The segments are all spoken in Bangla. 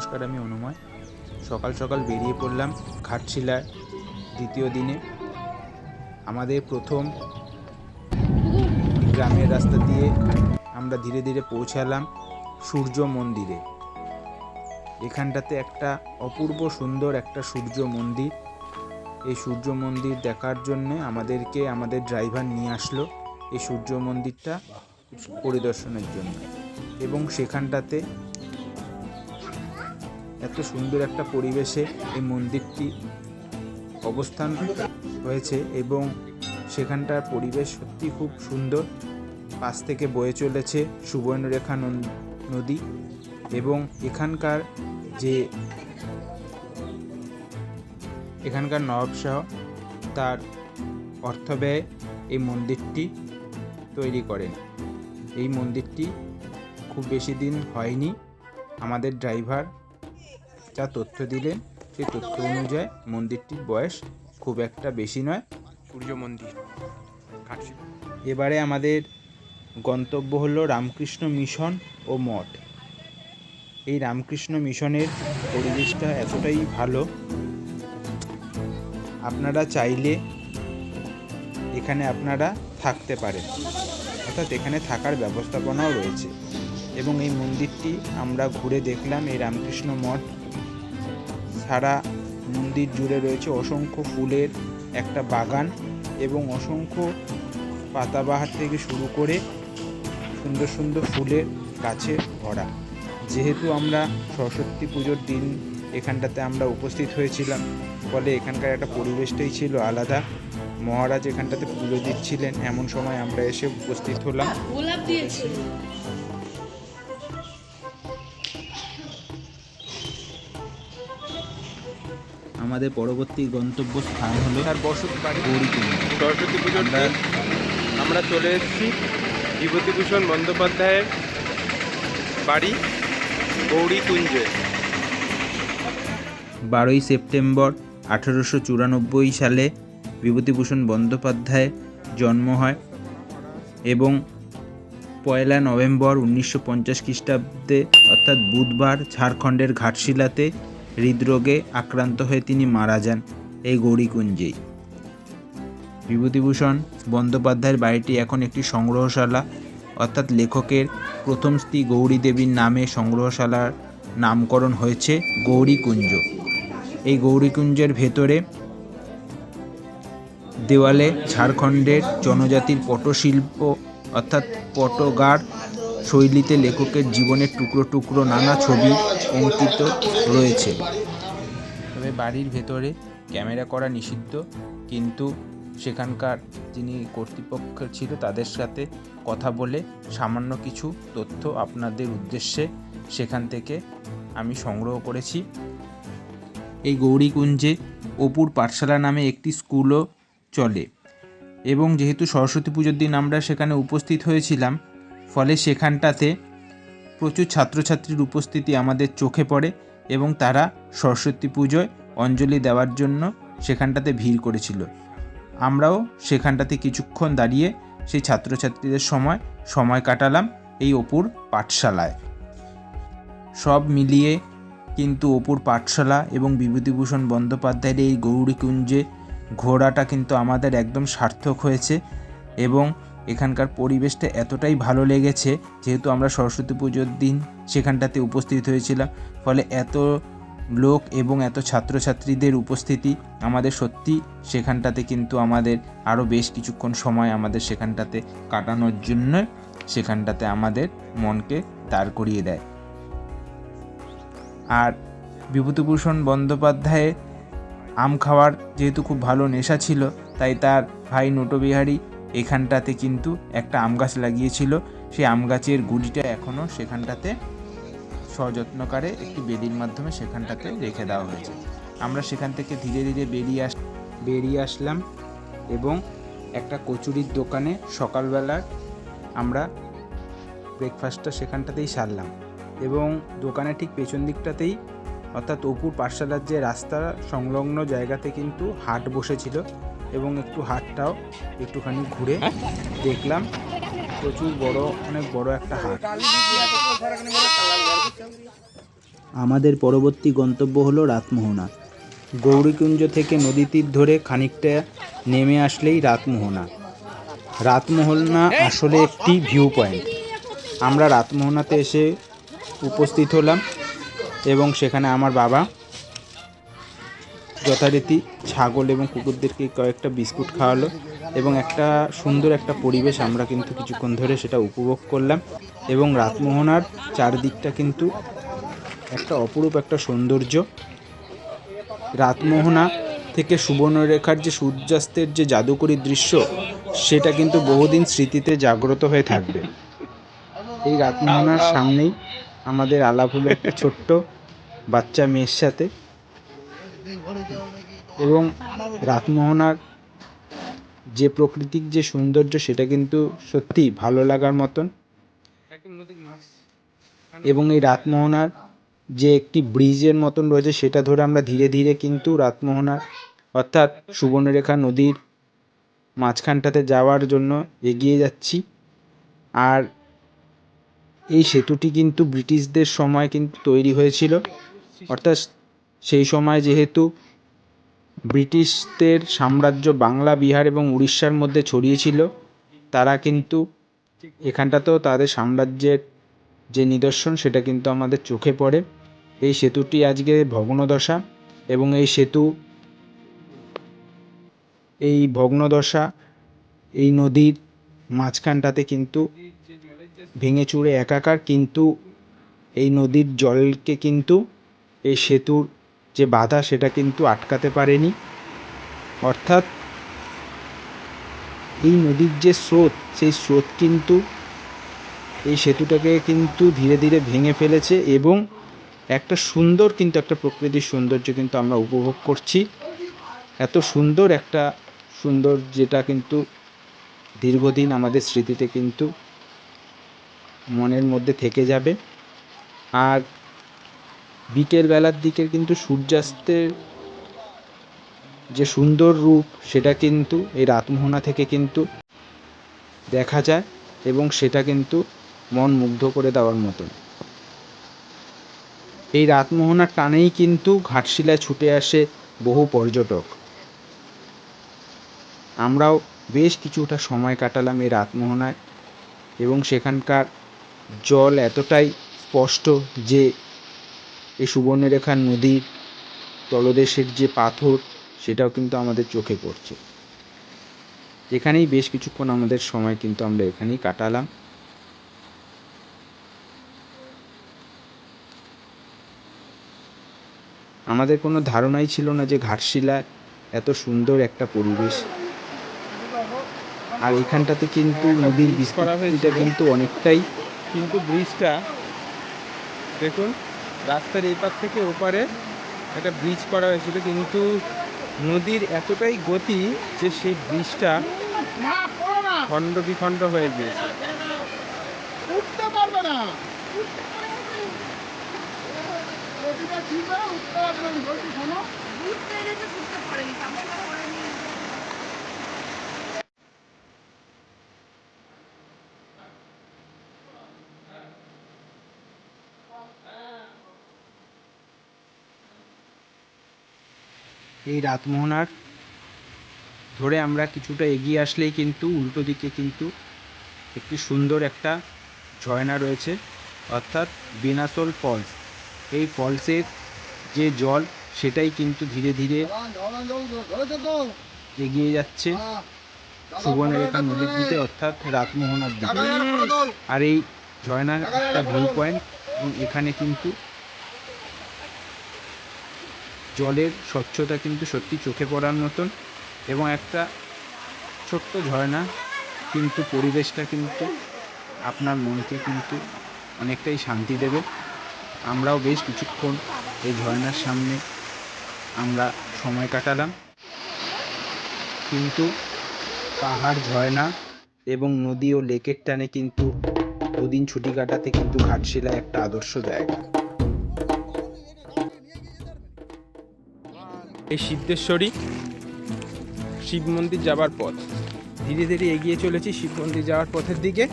নমস্কার, আমি অনুময়। সকাল সকাল বেরিয়ে পড়লাম ঘাটশিলার দ্বিতীয় দিনে। আমাদের প্রথম গ্রামের রাস্তা দিয়ে আমরা ধীরে ধীরে পৌঁছালাম সূর্য মন্দিরে। এখানটাতে একটা অপূর্ব সুন্দর একটা সূর্য মন্দির। এই সূর্য মন্দির দেখার জন্যে আমাদেরকে আমাদের ড্রাইভার নিয়ে আসলো এই সূর্য মন্দিরটা পরিদর্শনের জন্য। এবং সেখানটাতে এত সুন্দর একটা পরিবেশে এই মন্দিরটি অবস্থান হয়েছে এবং সেখানটার পরিবেশ সত্যি খুব সুন্দর। পাশ থেকে বয়ে চলেছে সুবর্ণরেখা নদী এবং এখানকার যে এখানকার নবাব শাহ তার অর্থ ব্যয় এই মন্দিরটি তৈরি করেন। এই মন্দিরটি খুব বেশি দিন হয়নি। আমাদের ড্রাইভার যা তথ্য দিলেন সেই তথ্য অনুযায়ী মন্দিরটির বয়স খুব একটা বেশি নয়। সূর্য মন্দির এবারে আমাদের গন্তব্য হলো রামকৃষ্ণ মিশন ও মঠ। এই রামকৃষ্ণ মিশনের পরিবেশটা এতটাই ভালো। আপনারা চাইলে এখানে আপনারা থাকতে পারেন। অর্থাৎ এখানে থাকার ব্যবস্থাপনাও রয়েছে। এবং এই মন্দিরটি আমরা ঘুরে দেখলাম এই রামকৃষ্ণ মঠ সারা মন্দির জুড়ে রয়েছে অসংখ্য ফুলের একটা বাগান এবং অসংখ্য পাতাবাহার থেকে শুরু করে সুন্দর সুন্দর ফুলের গাছে ভরা। যেহেতু আমরা সরস্বতী পুজোর দিন এখানটাতে আমরা উপস্থিত হয়েছিলাম, ফলে এখানকার একটা পরিবেশটাই ছিল আলাদা। মহারাজ এখানটাতে পুজো দিচ্ছিলেন, এমন সময় আমরা এসে উপস্থিত হলাম। গোলাপ দিয়েছি আমাদের পরবর্তী গন্তব্য স্থান হলো বসত বাড়ি। সরস্বতী পুজোর আমরা চলে এসেছি বিভূতিভূষণ বন্দ্যোপাধ্যায়ের বাড়ি গৌরীকুঞ্জে। বারোই সেপ্টেম্বর আঠেরোশো চুরানব্বই সালে বিভূতিভূষণ বন্দ্যোপাধ্যায় জন্ম হয় এবং পয়লা নভেম্বর উনিশশো পঞ্চাশ খ্রিস্টাব্দে অর্থাৎ বুধবার ঝাড়খণ্ডের ঘাটশিলাতে হৃদরোগে আক্রান্ত হয়ে তিনি মারা যান এই গৌরীকুঞ্জেই। বিভূতিভূষণ বন্দ্যোপাধ্যায়ের বাড়িটি এখন একটি সংগ্রহশালা, অর্থাৎ লেখকের প্রথম স্ত্রী গৌরী দেবীর নামে সংগ্রহশালার নামকরণ হয়েছে গৌরীকুঞ্জ। এই গৌরীকুঞ্জের ভেতরে দেওয়ালে ঝাড়খণ্ডের জনজাতির পটশিল্প, অর্থাৎ পটগার শৈলীতে লেখকের জীবনের টুকরো টুকরো নানা ছবি অঙ্কিত রয়েছে। তবে বাড়ির ভেতরে ক্যামেরা করা নিষিদ্ধ, কিন্তু সেখানকার যিনি কর্তৃপক্ষ ছিল তাদের সাথে কথা বলে সামান্য কিছু তথ্য আপনাদের উদ্দেশ্যে সেখান থেকে আমি সংগ্রহ করেছি। এই গৌরীকুঞ্জে অপুর পাঠশালা নামে একটি স্কুলও চলে এবং যেহেতু সরস্বতী পুজোর দিন আমরা সেখানে উপস্থিত হয়েছিলাম, ফলে সেখানটাতে প্রচুর ছাত্রছাত্রীর উপস্থিতি আমাদের চোখে পড়ে এবং তারা সরস্বতী পুজোয় অঞ্জলি দেওয়ার জন্য সেখানটাতে ভিড় করেছিল। আমরাও সেখানটাতে কিছুক্ষণ দাঁড়িয়ে সেই ছাত্রছাত্রীদের সময় সময় কাটালাম এই অপুর পাঠশালায়। সব মিলিয়ে কিন্তু অপুর পাঠশালা এবং বিভূতিভূষণ বন্দ্যোপাধ্যায়ের এই গৌরীকুঞ্জে ঘোরাটা কিন্তু আমাদের একদম সার্থক হয়েছে এবং এখানকার পরিবেশটা এতটাই ভালো লেগেছে, যেহেতু আমরা সরস্বতী পুজোর দিন সেখানটাতে উপস্থিত হয়েছিলাম। ফলে এত লোক এবং এত ছাত্রছাত্রীদের উপস্থিতি আমাদের সত্যি সেখানটাতে কিন্তু আমাদের আরও বেশ কিছুক্ষণ সময় আমাদের সেখানটাতে কাটানোর জন্য সেখানটাতে আমাদের মনকে দাঁড় করিয়ে দেয়। আর বিভূতিভূষণ বন্দ্যোপাধ্যায়ের আম খাওয়ার যেহেতু খুব ভালো নেশা ছিল, তাই তার ভাই নটবিহারী এখানটাতে কিন্তু একটা আম গাছ লাগিয়েছিল। সেই আম গাছের গুড়িটা এখনও সেখানটাতে সযত্নকারে একটি বেদির মাধ্যমে সেখানটাতে রেখে দেওয়া হয়েছে। আমরা সেখান থেকে ধীরে ধীরে বেরিয়ে আস, বেরিয়ে আসলাম এবং একটা কচুরির দোকানে সকালবেলার আমরা ব্রেকফাস্টটা সেখানটাতেই সারলাম এবং দোকানের ঠিক পেছন দিকটাতেই অর্থাৎ অপুর পাঠশালার যে রাস্তা সংলগ্ন জায়গাতে কিন্তু হাট বসেছিল। এবং একটু হাটটাও একটুখানি ঘুরে দেখলাম। প্রচুর বড়, অনেক বড় একটা হাট। আমাদের পরবর্তী গন্তব্য হলো রাতমোহনা গৌরীকুঞ্জ থেকে নদী তীর ধরে খানিকটা নেমে আসলেই রাতমোহনা রাতমোহনা আসলে একটি ভিউ পয়েন্ট আমরা রাতমোহনাতে এসে উপস্থিত হলাম এবং সেখানে আমার বাবা যথারীতি ছাগল এবং কুকুরদেরকে কয়েকটা বিস্কুট খাওয়ালো এবং একটা সুন্দর একটা পরিবেশ আমরা কিন্তু কিছুক্ষণ ধরে সেটা উপভোগ করলাম এবং রাতমোহনার চারদিকটা কিন্তু একটা অপরূপ একটা সৌন্দর্য। রাতমোহনা থেকে সুবর্ণরেখার যে সূর্যাস্তের যে জাদুকরী দৃশ্য, সেটা কিন্তু বহুদিন স্মৃতিতে জাগ্রত হয়ে থাকবে। এই রাতমোহনার সামনেই আমাদের আলাপ হলো একটা ছোট্ট বাচ্চা মেয়ের সাথে এবং রাতমোহনার যে প্রাকৃতিক যে সৌন্দর্য, সেটা কিন্তু সত্যি ভালো লাগার মতন। এবং এই রাতমোহনার যে একটি ব্রিজের মতন রয়েছে, সেটা ধরে আমরা ধীরে ধীরে কিন্তু রাতমোহনার অর্থাৎ সুবর্ণরেখা নদীর মাঝখানটাতে যাওয়ার জন্য এগিয়ে যাচ্ছি। আর এই সেতুটি কিন্তু ব্রিটিশদের সময় কিন্তু তৈরি হয়েছিল। অর্থাৎ সেই সময় যেহেতু ব্রিটিশদের সাম্রাজ্য বাংলা, বিহার এবং উড়িষ্যার মধ্যে ছড়িয়েছিল তারা কিন্তু এখানটাতেও তাদের সাম্রাজ্যের যে নিদর্শন, সেটা কিন্তু আমাদের চোখে পড়ে। এই সেতুটি আজকে ভগ্নদশা এবং এই সেতু, এই ভগ্নদশা, এই নদীর মাঝখানটাতে কিন্তু ভেঙে চুরে একাকার কিন্তু এই নদীর জলকে কিন্তু এই সেতুর যে বাধা সেটা কিন্তু আটকাতে পারেনি। অর্থাৎ এই নদীর যে স্রোত, সেই স্রোত কিন্তু এই সেতুটাকে কিন্তু ধীরে ধীরে ভেঙে ফেলেছে এবং একটা সুন্দর কিন্তু একটা প্রকৃতির সৌন্দর্য কিন্তু আমরা উপভোগ করছি। এত সুন্দর একটা সুন্দর যেটা কিন্তু দীর্ঘদিন আমাদের স্মৃতিতে কিন্তু মনের মধ্যে থেকে যাবে। আর বিকেল বেলার দিকে কিন্তু সূর্যাস্তের যে সুন্দর রূপ, সেটা কিন্তু এই রাতমোহনা থেকে কিন্তু দেখা যায় এবং সেটা কিন্তু মন মুগ্ধ করে দেওয়ার মতন। এই রাতমোহনার টানেই কিন্তু ঘাটশিলায় ছুটে আসে বহু পর্যটক। আমরাও বেশ কিছুটা সময় কাটালাম এই রাতমোহনায় এবং সেখানকার জল এতটাই স্পষ্ট যে এই সুবর্ণরেখা নদীর তলদেশের যে পাথর, সেটাও কিন্তু আমাদের চোখে পড়ছে এখানেই বেশ কিছুক্ষণ আমাদের সময় কিন্তু আমরা এখানেই কাটালাম আমাদের কোনো ধারণাই ছিল না যে ঘাটশিলায় এত সুন্দর একটা পরিবেশ আর এখানটাতে কিন্তু নদীর। বিস্তৃতিটা কিন্তু অনেকটাই কিন্তু ব্রিজটা, দেখুন রাস্তার এপার থেকে ওপারে একটা ব্রিজ করা হয়েছিল কিন্তু নদীর এতটাই গতি যে সেই ব্রিজটা খণ্ড বিখণ্ড হয়ে গিয়েছে। উঠতে পারবে না। ঠিক হয়ে উঠতে পারবে না বলছি শোনো ঘুরতে গেছে ঘুরতে পারেনি সমস্যা করেনি এই রাতমোহনার ধরে আমরা কিছুটা এগিয়ে আসলেই কিন্তু উল্টো দিকে কিন্তু একটি সুন্দর একটা ঝর্ণা রয়েছে, অর্থাৎ বেনাসোল ফলস এই ফলসের যে জল, সেটাই কিন্তু ধীরে ধীরে এগিয়ে যাচ্ছে। সুবর্ণরেখা নদীর দিকে, অর্থাৎ রাতমোহনার দিকে আর এই ঝর্ণার একটা ভিউ পয়েন্ট এবং এখানে কিন্তু জলের স্বচ্ছতা কিন্তু সত্যি চোখে পড়ার মতন এবং একটা ছোট্ট ঝর্ণা কিন্তু পরিবেশটা কিন্তু আপনার মনকে কিন্তু অনেকটাই শান্তি দেবে। আমরাও বেশ কিছুক্ষণ এই ঝর্ণার সামনে আমরা সময় কাটালাম। কিন্তু পাহাড়, ঝর্ণা এবং নদী ও লেকের টানে কিন্তু দুদিন ছুটি কাটাতে কিন্তু ঘাটশিলা একটা আদর্শ জায়গা। এই সিদ্ধেশ্বরী শিব মন্দির যাবার পথ। ধীরে ধীরে এগিয়ে চলেছি শিব মন্দির যাওয়ার পথের দিকে।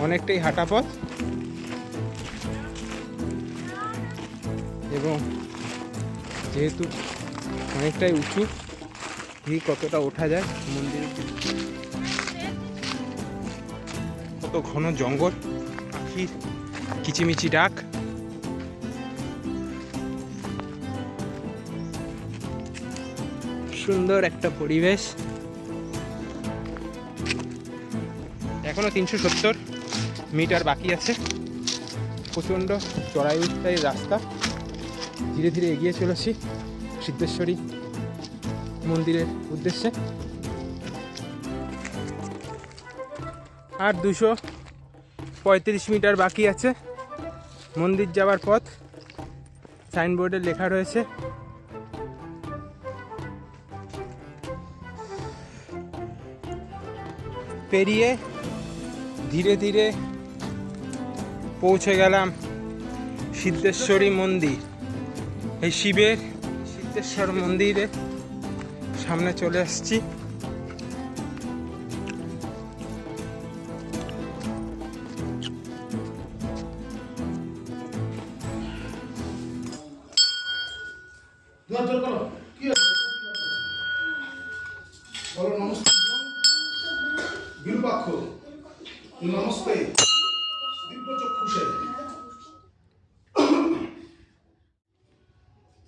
অনেকটাই হাঁটা পথ। এবং যেহেতু অনেকটাই উঁচু দেখি কতটা ওঠা যায় মন্দিরে। কত ঘন জঙ্গল, পাখির কিচিমিচি ডাক। সুন্দর একটা পরিবেশ। এখনও তিনশো সত্তর মিটার বাকি আছে। প্রচণ্ড চড়াই উঠতাই রাস্তা। ধীরে ধীরে এগিয়ে চলেছি সিদ্ধেশ্বরী মন্দিরের উদ্দেশ্যে। আর দুশো পঁয়ত্রিশ মিটার বাকি আছে। মন্দির যাওয়ার পথ। সাইনবোর্ডে লেখা রয়েছে পেরিয়ে ধীরে ধীরে পৌঁছে গেলাম সিদ্ধেশ্বরী মন্দির। এই শিবের সিদ্ধেশ্বর মন্দিরে সামনে চলে আসছি।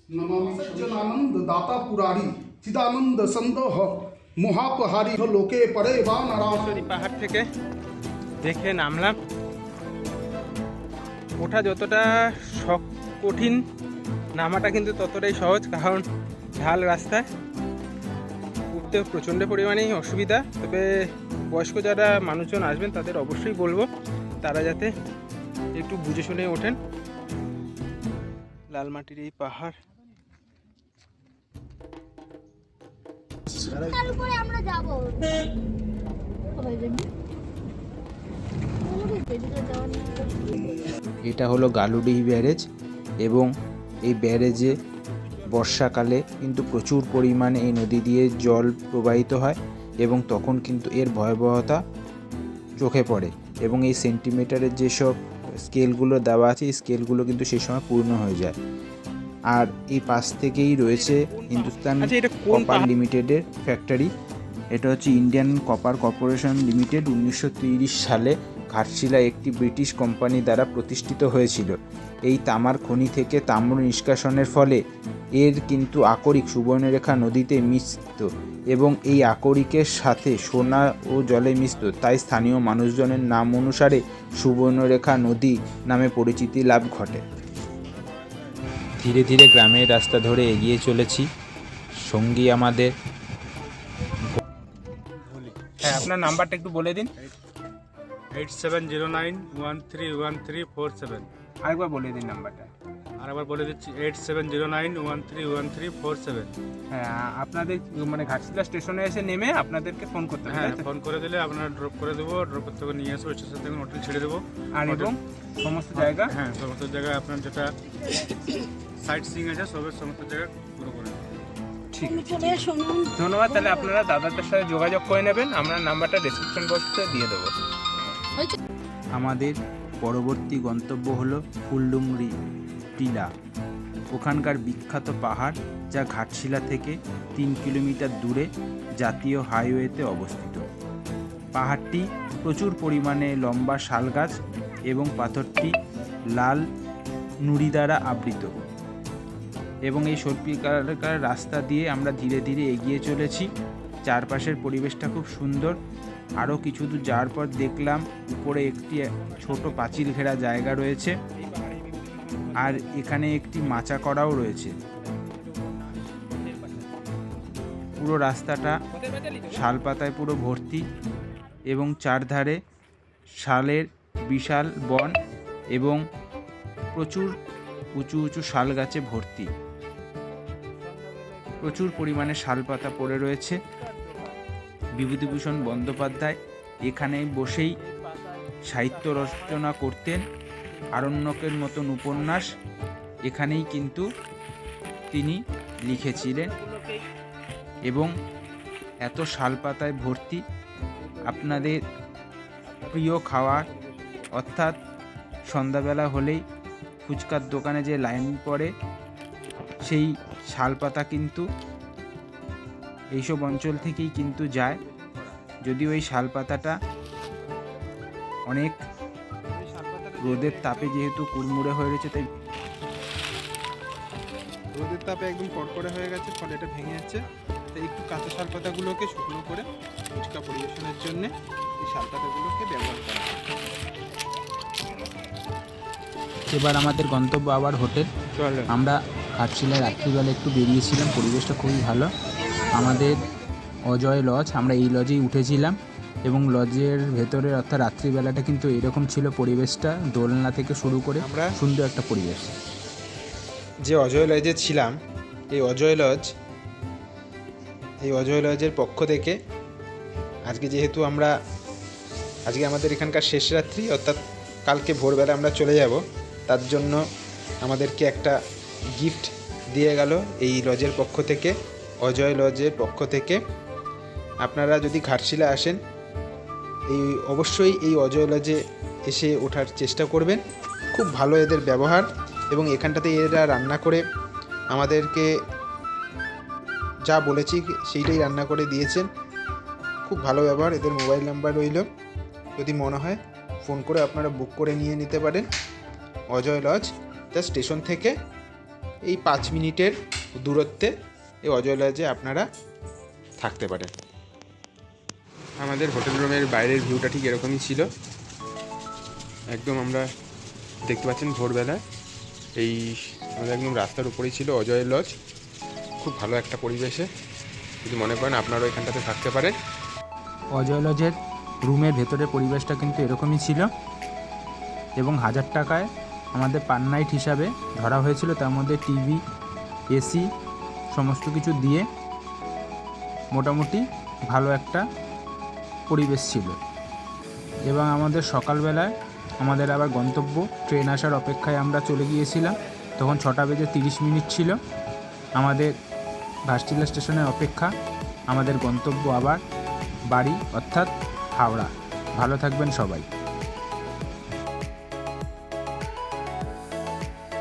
সজ্জনানন্দ দাতা পুরারি চিদানন্দ সন্দহ মহাপহারি লোকে পরে বা নারায়ণ পাহাড় থেকে দেখে নামলাম ওঠা যতটা কঠিন নামাটা কিন্তু ততটাই সহজ কারণ ঢাল রাস্তায় উঠতে প্রচণ্ড পরিমাণেই অসুবিধা তবে বয়স্ক যারা মানুষজন আসবেন তাদের অবশ্যই বলব তারা যাতে একটু বুঝে শুনে ওঠেন লালমাটির এই পাহাড়। তার উপরে আমরা যাব। এটা হলো গালুডিহি ব্যারেজ এবং এই ব্যারেজে বর্ষাকালে কিন্তু প্রচুর পরিমাণে এই নদী দিয়ে জল প্রবাহিত হয় এবং তখন কিন্তু এর ভয়াবহতা চোখে পড়ে এবং এই সেন্টিমিটারের যেসব স্কেলগুলো দেওয়া আছে এই স্কেলগুলো কিন্তু সেই সময় পূর্ণ হয়ে যায়। আর এই পাশ থেকেই রয়েছে হিন্দুস্তান কপার লিমিটেডের ফ্যাক্টরি এটা হচ্ছে ইন্ডিয়ান কপার কর্পোরেশন লিমিটেড উনিশশো সালে ঘাটশিলা একটি ব্রিটিশ কোম্পানি দ্বারা প্রতিষ্ঠিত হয়েছিল। এই তামার খনি থেকে তাম্র নিষ্কাশনের ফলে এর কিন্তু আকরিক সুবর্ণরেখা নদীতে মিশত এবং এই আকরিকের সাথে সোনা ও জলে মিশত তাই স্থানীয় মানুষজনের নাম অনুসারে সুবর্ণরেখা নদী নামে পরিচিতি লাভ ঘটে। ধীরে ধীরে গ্রামের রাস্তা ধরে এগিয়ে চলেছি। সঙ্গী আমাদের। হ্যাঁ আপনার নাম্বারটা একটু বলে দিন। Eight seven zero nine one three one three four seven. আরেকবার বলে দিন নাম্বারটা। আর আবার বলে দিচ্ছি eight seven zero nine one three one three four seven. হ্যাঁ আপনাদের মানে ঘাটশিলা স্টেশনে এসে নেমে আপনাদেরকে ফোন করতে হবে হ্যাঁ ফোন করে দিলে আপনারা ড্রপ করে দেবো ড্রপ করতে করে নিয়ে আসব স্টেশন থেকে হোটেল ছেড়ে দেবো। আর এবং সমস্ত জায়গা? হ্যাঁ সমস্ত জায়গায় আপনার যেটা সাইট সিং আছে সবের সমস্ত জায়গা পুরো করে ঠিক আছে ধন্যবাদ তাহলে আপনারা দাদাদের সাথে যোগাযোগ করে নেবেন আমরা নাম্বারটা ডিসক্রিপশন বক্সে দিয়ে দেবো। আমাদের পরবর্তী গন্তব্য হল ফুলডুংরি টিলা। ওখানকার বিখ্যাত পাহাড় যা ঘাটশিলা থেকে তিন কিলোমিটার দূরে জাতীয় হাইওয়েতে অবস্থিত। পাহাড়টি প্রচুর পরিমাণে লম্বা শাল গাছ এবং পাথরটি লাল নুড়ি দ্বারা আবৃত। এবং এই সর্পিকার রাস্তা দিয়ে আমরা ধীরে ধীরে এগিয়ে চলেছি। চারপাশের পরিবেশটা খুব সুন্দর। আরও কিছু দূর যাওয়ার পর দেখলাম উপরে একটি ছোট পাঁচিল ঘেরা জায়গা রয়েছে আর এখানে একটি মাচা করাও রয়েছে। পুরো রাস্তাটা শাল পাতায় পুরো ভর্তি এবং চারধারে শালের বিশাল বন এবং প্রচুর উঁচু উঁচু শাল গাছে ভর্তি। প্রচুর পরিমাণে শাল পাতা পড়ে রয়েছে। বিভূতিভূষণ বন্দ্যোপাধ্যায় এখানে বসেই সাহিত্য রচনা করতেন। আরণ্যকের মতন উপন্যাস এখানেই কিন্তু তিনি লিখেছিলেন। এবং এত শালপাতায় ভর্তি আপনাদের প্রিয় খাওয়ার, অর্থাৎ সন্ধ্যাবেলা হলেই ফুচকার দোকানে যে লাইন পড়ে, সেই শালপাতা কিন্তু এইসব অঞ্চল থেকেই কিন্তু যায়। যদিও এই শালপাতাটা অনেক রোদের তাপে যেহেতু কুড়মুড়ে হয়ে রয়েছে তাই রোদের তাপে একদম কড়কড়ে হয়ে গেছে ফলে এটা ভেঙে যাচ্ছে। তাই একটু কাঁচা শাল পাতাগুলোকে শুকনো করে ফুচকা পরিবেশনের জন্য এই শাল পাতাগুলোকে ব্যবহার করা এবার আমাদের গন্তব্য আবার হোটেল। চলো আমরা ঘাটশিলায় রাত্রিবেলা একটু বেরিয়েছিলাম পরিবেশটা খুবই ভালো। আমাদের অজয় লজ আমরা এই লজেই উঠেছিলাম এবং লজের ভেতরে অর্থাৎ রাত্রিবেলাটা কিন্তু এরকম ছিল পরিবেশটা দোলনা থেকে শুরু করে আমরা সুন্দর একটা পরিবেশ। যে অজয় লজে ছিলাম এই অজয় লজ এই অজয় লজের পক্ষ থেকে আজকে যেহেতু আমরা আজকে আমাদের এখানকার শেষ রাত্রি অর্থাৎ কালকে ভোরবেলা আমরা চলে যাব তার জন্য আমাদেরকে একটা গিফট দিয়ে গেল এই লজের পক্ষ থেকে, অজয় লজের পক্ষ থেকে। আপনারা যদি ঘাটশিলা আসেন, এই অবশ্যই এই অজয় লজে এসে ওঠার চেষ্টা করবেন। খুব ভালো এদের ব্যবহার এবং এখানটাতে এরা রান্না করে আমাদেরকে যা বলেছি সেইটাই রান্না করে দিয়েছেন। খুব ভালো ব্যবহার, এদের মোবাইল নাম্বার রইল। যদি মনে হয়, ফোন করে আপনারা বুক করে নিয়ে নিতে পারেন। অজয় লজ তা স্টেশন থেকে। এই পাঁচ মিনিটের দূরত্বে এই অজয় লজে আপনারা থাকতে পারেন। আমাদের হোটেল রুমের বাইরের ভিউটা ঠিক এরকমই ছিল। একদম আমরা দেখতে পাচ্ছেন ভোরবেলায় এই আমাদের একদম রাস্তার উপরেই ছিল অজয় লজ। খুব ভালো একটা পরিবেশে। যদি মনে করেন আপনারাও এখানটাতে থাকতে পারেন। অজয় লজের রুমের ভেতরের পরিবেশটা কিন্তু এরকমই ছিল। এবং হাজার টাকায় আমাদের পার নাইট হিসাবে ধরা হয়েছিল, তার মধ্যে টিভি, এসি সমস্ত কিছু দিয়ে মোটামুটি ভালো একটা পরিবেশ ছিল। এবং আমাদের সকালবেলায় আমাদের আবার গন্তব্য, ট্রেন আসার অপেক্ষায় আমরা চলে গিয়েছিলাম। তখন ছটা বেজে তিরিশ মিনিট ছিল। আমাদের ঘাটশিলা স্টেশনের অপেক্ষা, আমাদের গন্তব্য আবার বাড়ি, অর্থাৎ হাওড়া। ভালো থাকবেন সবাই।